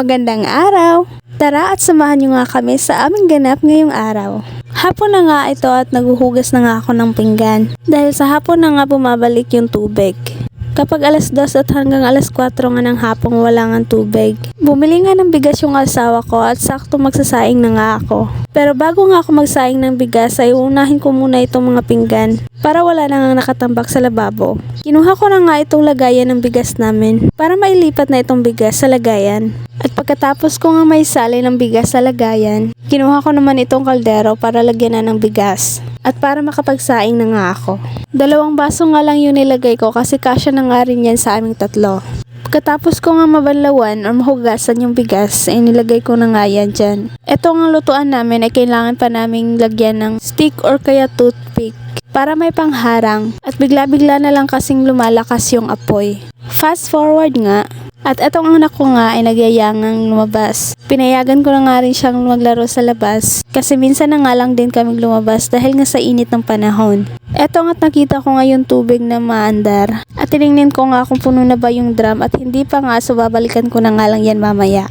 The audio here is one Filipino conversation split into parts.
Magandang araw! Tara at samahan niyo nga kami sa aming ganap ngayong araw. Hapon na nga ito at naguhugas na nga ako ng pinggan dahil sa hapon na nga bumabalik yung tubig. Kapag alas 2 at hanggang alas 4 nga ng hapong wala nga tubig. Bumili nga ng bigas yung asawa ko at sakto magsasaing na nga ako. Pero bago nga ako magsaing ng bigas ay unahin ko muna itong mga pinggan para wala na nga nakatambak sa lababo. Kinuha ko na nga itong lagayan ng bigas namin para mailipat na itong bigas sa lagayan. At pagkatapos ko nga may sali ng bigas sa lagayan, kinuha ko naman itong kaldero para lagyan na ng bigas. At para makapagsaing na nga ako. Dalawang baso nga lang yung nilagay ko kasi kasya na nga rin yan sa aming tatlo. Pagkatapos ko nga mabanlawan or mahugasan yung bigas, ay nilagay ko na nga yan dyan. Ito nga lutuan namin ay kailangan pa naming lagyan ng stick or kaya toothpick para may pangharang at bigla-bigla na lang kasing lumalakas yung apoy. Fast forward nga, at etong anak ko nga ay nagyayangang lumabas. Pinayagan ko na nga rin siyang maglaro sa labas kasi minsan na nga lang din kaming lumabas dahil nga sa init ng panahon. Eto nga't nakita ko nga yung tubig na maandar at tinignan ko nga kung puno na ba yung drum at hindi pa nga so babalikan ko na nga lang yan mamaya.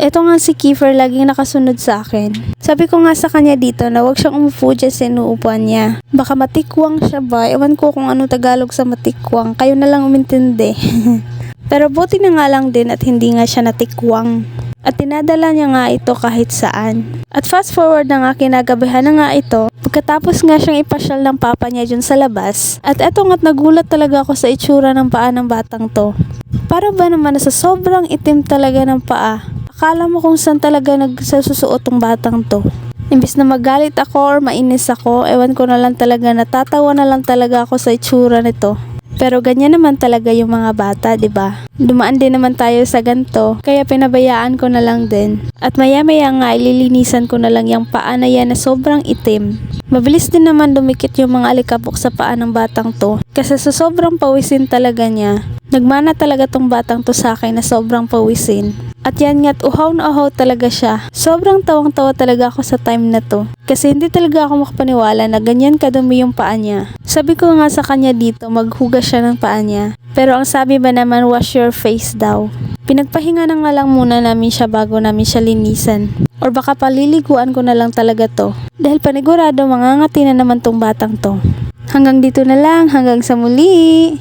Eto nga si Kiefer laging nakasunod sa akin. Sabi ko nga sa kanya dito na wag siyang umupo dyan sa inuupuan niya. Baka matikwang siya ba? Ewan ko kung ano Tagalog sa matikwang. Kayo na lang umintindi. Pero buti na nga lang din at hindi nga siya natikwang. At tinadala niya nga ito kahit saan. At fast forward na nga kinagabihan na nga ito, pagkatapos nga siyang ipasyal ng papa niya dyan sa labas. At eto nga't nagulat talaga ako sa itsura ng paa ng batang to. Para ba naman sa sobrang itim talaga ng paa, akala mo kung saan talaga nagsusuot tong batang to. Imbis na magalit ako or mainis ako, ewan ko na lang talaga, natatawa na lang talaga ako sa itsura nito. Pero ganyan naman talaga yung mga bata, 'di ba? Dumaan din naman tayo sa ganto, kaya pinabayaan ko na lang din. At maya-maya nga ililinisan ko na lang yung paa na yan na sobrang itim. Mabilis din naman dumikit yung mga alikabok sa paa ng batang to, kasi sa sobrang pawisin talaga niya. Nagmana talaga tong batang to sa akin na sobrang pawisin. At yan nga't uhaw na uhaw talaga siya. Sobrang tawang-tawa talaga ako sa time na to. Kasi hindi talaga ako makapaniwala na ganyan kadumi yung paa niya. Sabi ko nga sa kanya dito, maghugas siya ng paa niya. Pero ang sabi ba naman, wash your face daw. Pinagpahinga na nga lang muna namin siya bago namin siya linisan. Or baka paliliguan ko na lang talaga to. Dahil panigurado, mangangati na naman tong batang to. Hanggang dito na lang, hanggang sa muli!